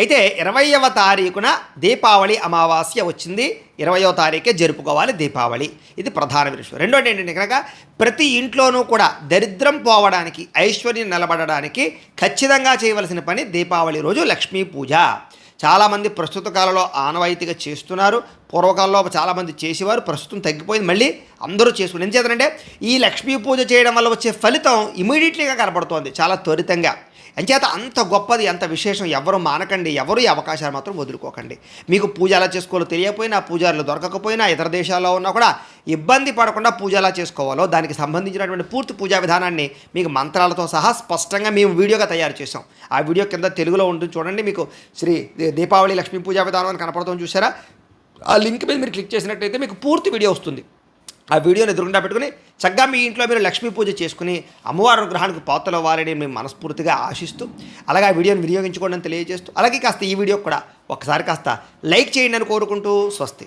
అయితే ఇరవయవ తారీఖున దీపావళి అమావాస్య వచ్చింది. ఇరవయో తారీఖే జరుపుకోవాలి దీపావళి. ఇది ప్రధాన విషయం. రెండోది ఏంటంటే కనుక ప్రతి ఇంట్లోనూ కూడా దరిద్రం పోవడానికి ఐశ్వర్యం నిలబడడానికి ఖచ్చితంగా చేయవలసిన పని దీపావళి రోజు లక్ష్మీ పూజ. చాలామంది ప్రస్తుత కాలంలో ఆనవాయితీగా చేస్తున్నారు. పూర్వకాలంలో చాలామంది చేసేవారు ప్రస్తుతం తగ్గిపోయింది. మళ్ళీ అందరూ చేసుకుని ఎంచేతనంటే ఈ లక్ష్మీ పూజ చేయడం వల్ల వచ్చే ఫలితం ఇమీడియట్లీగా కనపడుతోంది చాలా త్వరితంగా. అంచేత అంత గొప్పది అంత విశేషం ఎవరు మానకండి ఎవరు ఈ అవకాశాలు మాత్రం వదులుకోకండి. మీకు పూజ ఎలా చేసుకోవాలో తెలియకపోయినా పూజారులు దొరకకపోయినా ఇతర దేశాల్లో ఉన్నా కూడా ఇబ్బంది పడకుండా పూజ ఎలా చేసుకోవాలో దానికి సంబంధించినటువంటి పూర్తి పూజా విధానాన్ని మీకు మంత్రాలతో సహా స్పష్టంగా మేము వీడియోగా తయారు చేసాం ఆ వీడియో కింద తెలుగులో ఉంటుంది చూడండి మీకు శ్రీ దీపావళి లక్ష్మీ పూజా విధానం అని కనపడుతుంది చూసారా ఆ లింక్ మీద మీరు క్లిక్ చేసినట్టయితే మీకు పూర్తి వీడియో వస్తుంది. ఆ వీడియోని ఎదురుకుండా పెట్టుకుని చక్కగా మీ ఇంట్లో మీరు లక్ష్మీ పూజ చేసుకుని అమ్మవారి అనుగ్రహానికి పాత్రలు అవ్వాలని మేము మనస్ఫూర్తిగా ఆశిస్తూ అలాగే ఆ వీడియోని వినియోగించుకోండి తెలియజేస్తూ అలాగే కాస్త ఈ వీడియో కూడా ఒకసారి కాస్త లైక్ చేయండి అని కోరుకుంటూ స్వస్తి.